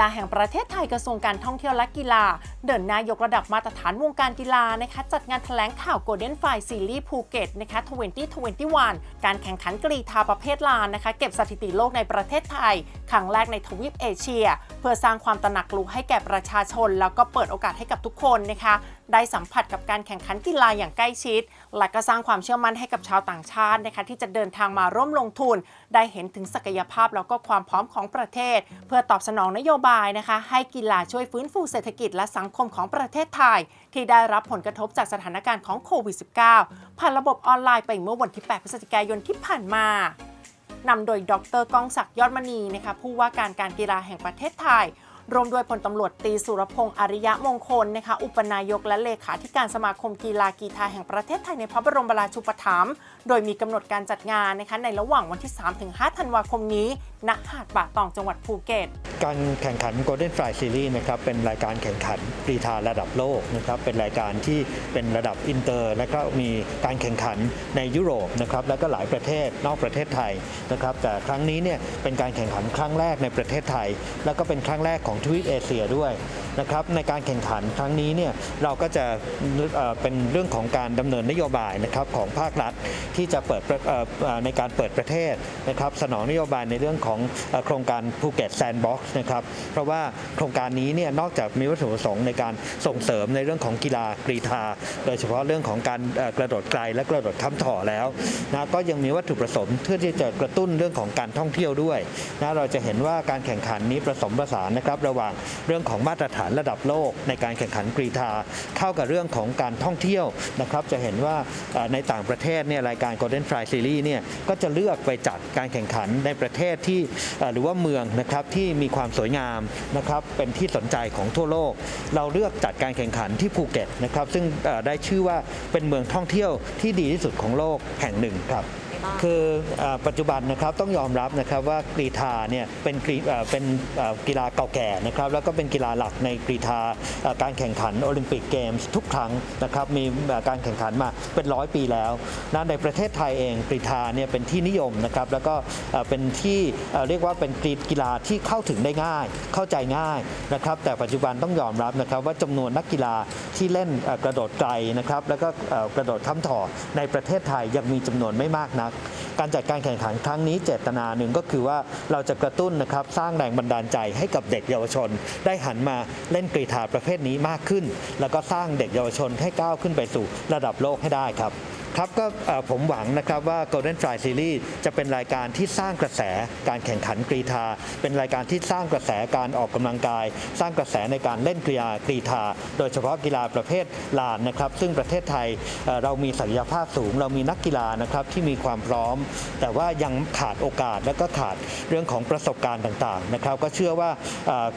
ฬาแห่งประเทศไทยกระทรวงการท่องเที่ยวและกีฬา เดินหนายกระดับมาตรฐานวงการกีฬานะคะจัดงานแถลงข่าว Golden f i ซีรีส์ภูเก็ตนะคะ2021 การแข่งขันกรีธาประเภทลานนะคะเก็บสถิติโลกในประเทศไทย ครั้งแรกในทวีปเอเชีย เพื่อสร้างความตระหนักรู้ให้แก่ประชาชน แล้วก็เปิดโอกาสให้กับทุกคนนะคะได้สัมผัสกับการแข่งขันกีฬาอย่างใกล้ชิด และก็สร้างความเชื่อมั่นให้กับชาวต่างชาตินะคะที่จะเดินทางมาร่วมลงทุน ได้เห็นถึงศักยภาพแล้วก็ความพร้อมของประเทศ เพื่อตอบสนองนโยบายนะคะ ให้กีฬาช่วยฟื้นฟูเศรษฐกิจและสังคมของประเทศไทย ที่ได้รับผลกระทบจากสถานการณ์ของโควิด -19 ผ่านระบบออนไลน์ไปเมื่อวันที่ 8 พฤศจิกายนที่ผ่านมานำโดยดรก้องศักดิ์ยอดมณีนะคะผู้ว่าการการกีฬาแห่งประเทศไทย รวมด้วยพลตำรวจตีสุรพงษ์อริยะมงคลนะคะอุปนายกและเลขาธิการสมาคมกีฬากีฬาแห่งประเทศไทยในพระบรมราชูปถัมภ์โดยมีกำหนดการจัดงานนะคะในระหว่างวันที่ 3-5 ธันวาคมนี้ ณหาดป่าตองจังหวัดภูเก็ต การแข่งขัน Golden Fly Series นะครับเป็นรายการแข่งขันกรีทาระดับโลกนะครับเป็นรายการที่เป็นระดับอินเตอร์ และก็มีการแข่งขันในยุโรปนะครับและก็หลายประเทศนอกประเทศไทยนะครับแต่ครั้งนี้เนี่ยเป็นการแข่งขันครั้งแรกในประเทศไทย และก็เป็นครั้งแรกของทวีปเอเชียด้วยนะครับในการแข่งขันครั้งนี้เนี่ยเราก็จะเป็นเรื่องของการดำเนินนโยบายนะครับของภาครัฐที่จะเปิดในการเปิดประเทศนะครับสนองนโยบายในเรื่องของโครงการภูเก็ตแซนด์บ็อกซ์นะครับเพราะว่าโครงการนี้เนี่ยนอกจากมีวัตถุประสงค์ในการส่งเสริมในเรื่องของกีฬากรีฑาโดยเฉพาะเรื่องของการกระโดดไกลและกระโดดข้ามถ่อแล้วนะก็ยังมีวัตถุประสงค์เพื่อที่จะกระตุ้นเรื่องของการท่องเที่ยวด้วยนะเราจะเห็นว่าการแข่งขันนี้ผสมผสานนะครับระหว่างเรื่องของมาตรฐานระดับโลก ในการแข่งขันกรีฑาเข้ากับเรื่องของการท่องเที่ยวนะครับจะเห็นว่าในต่างประเทศเนี่ยรายการ Golden Fly Series เนี่ยก็จะเลือกไปจัดการแข่งขันในประเทศที่หรือว่าเมืองนะครับที่มีความสวยงามนะครับเป็นที่สนใจของทั่วโลก เราเลือกจัดการแข่งขันที่ภูเก็ตนะครับซึ่งได้ชื่อว่าเป็นเมืองท่องเที่ยวที่ดีที่สุดของโลกแห่งหนึ่งครับ คือเอ่อปัจจุบันนะครับต้องยอมรับนะครับว่ากรีฑาเนี่ยเป็นเป็นกีฬาเก่าแก่นะครับแล้วก็เป็นกีฬาหลักในกรีฑาการแข่งขันโอลิมปิกเกมส์ทุกครั้งนะครับมีการแข่งขันมาเป็นร้อยปีแล้วนะในประเทศไทยเองกรีฑาเนี่ยเป็นที่นิยมนะครับแล้วก็เป็นที่เรียกว่าเป็นกรีกีฬาที่เข้าถึงได้ง่าย เข้าใจง่ายนะครับแต่ปัจจุบันต้องยอมรับนะครับว่าจำนวนนักกีฬาที่เล่นกระโดดไกลนะครับแล้วก็กระโดดข้ามถ่อในประเทศไทยยังมีจำนวนไม่มากนัก การจัดการแข่งขันครั้งนี้เจตนาหนึ่งก็คือว่าเราจะกระตุ้นนะครับสร้างแรงบันดาลใจให้กับเด็กเยาวชน ได้หันมาเล่นกรีฑาประเภทนี้มากขึ้น แล้วก็สร้างเด็กเยาวชนให้ก้าวขึ้นไปสู่ระดับโลกให้ได้ครับ ครับก็ผมหวังนะครับว่า Golden Fly Series จะเป็นรายการที่สร้างกระแสการแข่งขันกรีฑาเป็นรายการที่สร้างกระแสการออกกำลังกาย สร้างกระแสในการเล่นกีฬากรีฑาโดยเฉพาะกีฬาประเภทลานนะครับซึ่งประเทศไทยเรามีศักยภาพสูง เรามีนักกีฬานะครับที่มีความพร้อม แต่ว่ายังขาดโอกาสและก็ขาดเรื่องของประสบการณ์ต่างๆนะครับก็เชื่อว่า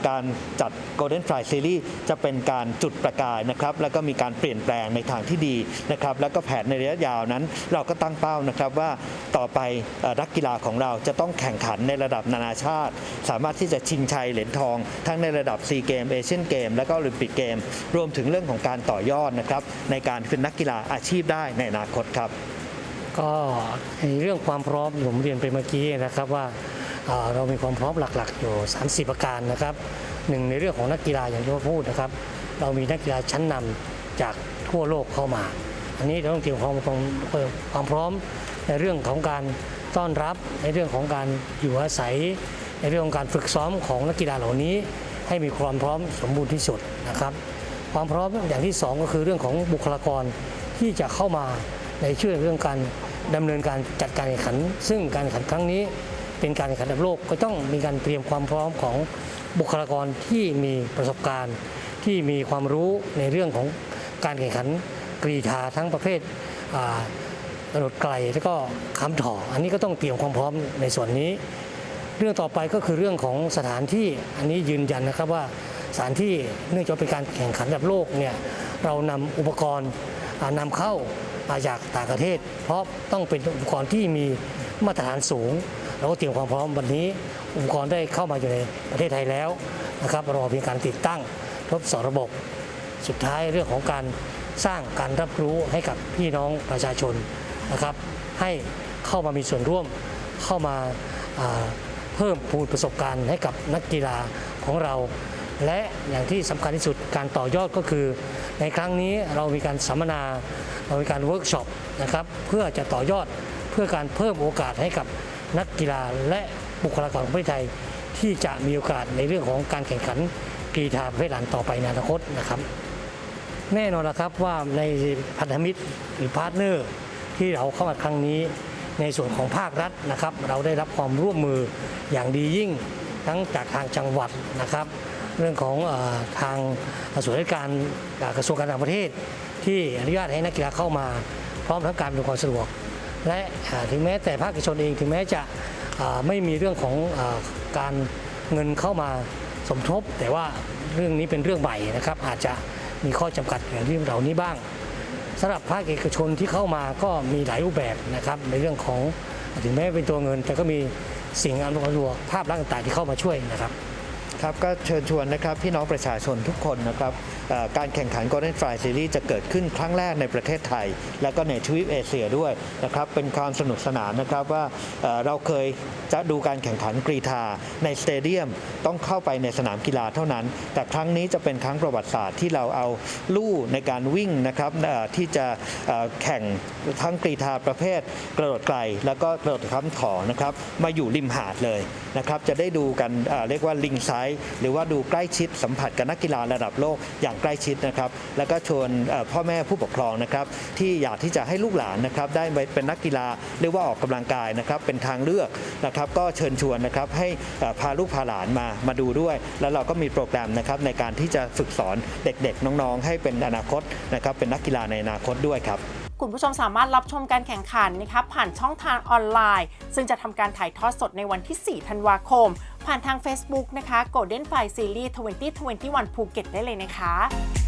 การจัด Golden Fly Series จะเป็นการจุดประกายนะครับแล้วก็มีการเปลี่ยนแปลงในทางที่ดีนะครับแล้วก็แผนในระยะยาวนั้น เราก็ตั้งเป้านะครับว่าต่อไปนักกีฬาของเราจะต้องแข่งขันในระดับนานาชาติ สามารถที่จะชิงชัยเหรียญทอง ทั้งในระดับซีเกมเอเชียนเกมและก็โอลิมปิกเกม รวมถึงเรื่องของการต่อยอดนะครับในการเป็นนักกีฬาอาชีพได้ในอนาคตครับ ก็ในเรื่องความพร้อมผมเรียนไปเมื่อกี้นะครับว่าเรามีความพร้อมหลักๆ อยู่ 30 ประการนะครับหนึ่งในเรื่องของนักกีฬาอย่างที่ว่าพูดนะครับ เรามีนักกีฬาชั้นนำจากทั่วโลกเข้ามา อันนี้เราต้องเตรียมความความความพร้อมในเรื่องของการต้อนรับในเรื่องของการอยู่อาศัย ในเรื่องของการฝึกซ้อมของนักกีฬาเหล่านี้ ให้มีความพร้อมสมบูรณ์ที่สุดนะครับ ความพร้อมอย่างที่สองก็คือเรื่องของบุคลากรที่จะเข้ามาในช่วยเรื่องการดำเนินการจัดการแข่งขัน ซึ่งการแข่งขันครั้งนี้เป็นการแข่งขันระดับโลกก็ต้องมีการเตรียมความพร้อมของบุคลากรที่มีประสบการณ์ ที่มีความรู้ในเรื่องของการแข่งขัน กรีฑาทั้งประเภทกระโดดไกลแล้วก็ค้ำถ่ออันนี้ก็ต้องเตรียมความพร้อมในส่วนนี้ เรื่องต่อไปก็คือเรื่องของสถานที่อันนี้ยืนยันนะครับว่าสถานที่เนื่องจากเป็นการแข่งขันระดับโลกเนี่ยเรานำอุปกรณ์อ่านำเข้ามาจากต่างประเทศ เพราะต้องเป็นอุปกรณ์ที่มีมาตรฐานสูง เราก็เตรียมความพร้อมวันนี้ อุปกรณ์ได้เข้ามาอยู่ในประเทศไทยแล้วนะครับรอเพียงการติดตั้งทดสอบระบบ สุดท้ายเรื่องของการ สร้างการรับรู้ให้กับพี่น้องประชาชนนะครับ ให้เข้ามามีส่วนร่วมเข้ามาาเพิ่มพูนประสบการณ์ให้กับนักกีฬาของเรา และอย่างที่สำคัญที่สุดการต่อยอดก็คือ ในครั้งนี้เรามีการสัมมนาเรามีการเวิร์กช็อปนะครับเพื่อจะต่อยอดเพื่อการเพิ่มโอกาสให้กับนักกีฬาและบุคลากรของประเทศไทย ที่จะมีโอกาสในเรื่องของการแข่งขันกรีฑาประเภทหลังต่อไปในอนาคตนะครับ แน่นอนนะครับว่าในพันธมิตรหรือพาร์ทเนอร์ที่เราเข้ามาครั้งนี้ ในส่วนของภาครัฐนะครับ เราได้รับความร่วมมืออย่างดียิ่งทั้งจากทางจังหวัดนะครับ เรื่องของอทางส่วนราชการกระทรวงการต่างประเทศ ที่อนุญาตให้นักกีฬาเข้ามาพร้อมทั้งการดูความสะดวก และถึงแม้แต่ภาคเอกชนเองถึงแม้จะไม่มีเรื่องของอการเงินเข้ามาสมทบ แต่ว่าเรื่องนี้เป็นเรื่องใหม่นะครับอาจจะ มีข้อจำกัดอย่างที่เหล่านี้บ้างสำหรับภาคเอกชนที่เข้ามาก็มีหลายรูปแบบนะครับในเรื่องของถึงแม้เป็นตัวเงิน แต่ก็มีสิ่งอำนวยความสะดวกภาพลักษณ์ต่างๆที่เข้ามาช่วยนะครับครับก็เชิญชวนนะครับพี่น้องประชาชนทุกคนนะครับการแข่งขัน Golden Fly Series จะเกิดขึ้นครั้งแรกในประเทศไทย แล้วก็ในทวีปเอเชียด้วยนะครับเป็นความสนุกสนานนะครับว่าเเราเคยจะดูการแข่งขันกรีฑาในสเตเดียมต้องเข้าไปในสนามกีฬาเท่านั้น แต่ครั้งนี้จะเป็นครั้งประวัติศาสตร์ที่เราเอาลู่ในการวิ่งนะครับที่จะแข่งทั้งกรีฑาประเภทกระโดดไกล แล้วก็กระโดดข้ามขอนะครับมาอยู่ริมหาดเลยนะครับจะได้ดูกันเเรียกว่าลิงไซด์หรือว่าดูใกล้ชิดสัมผัสกับนักกีฬาระดับโลกอย่างใกล้ชิดนะครับ แล้วก็ชวนพ่อแม่ผู้ปกครองนะครับที่อยากที่จะให้ลูกหลานนะครับได้ไปเป็นนักกีฬาเรียกว่าออกกำลังกายนะครับเป็นทางเลือกนะครับก็เชิญชวนนะครับให้พาลูกพาหลานมามาดูด้วย แล้วเราก็มีโปรแกรมนะครับในการที่จะฝึกสอนเด็กๆ น้องๆ ให้เป็นอนาคตนะครับเป็นนักกีฬาในอนาคตด้วยครับ คุณผู้ชมสามารถรับชมการแข่งขันนะคะผ่านช่องทางออนไลน์ ซึ่งจะทำการถ่ายทอดสดในวันที่ 4 ธันวาคม ผ่านทาง Facebook นะคะ Golden Fly Series 2021ภูเก็ตได้เลยนะคะ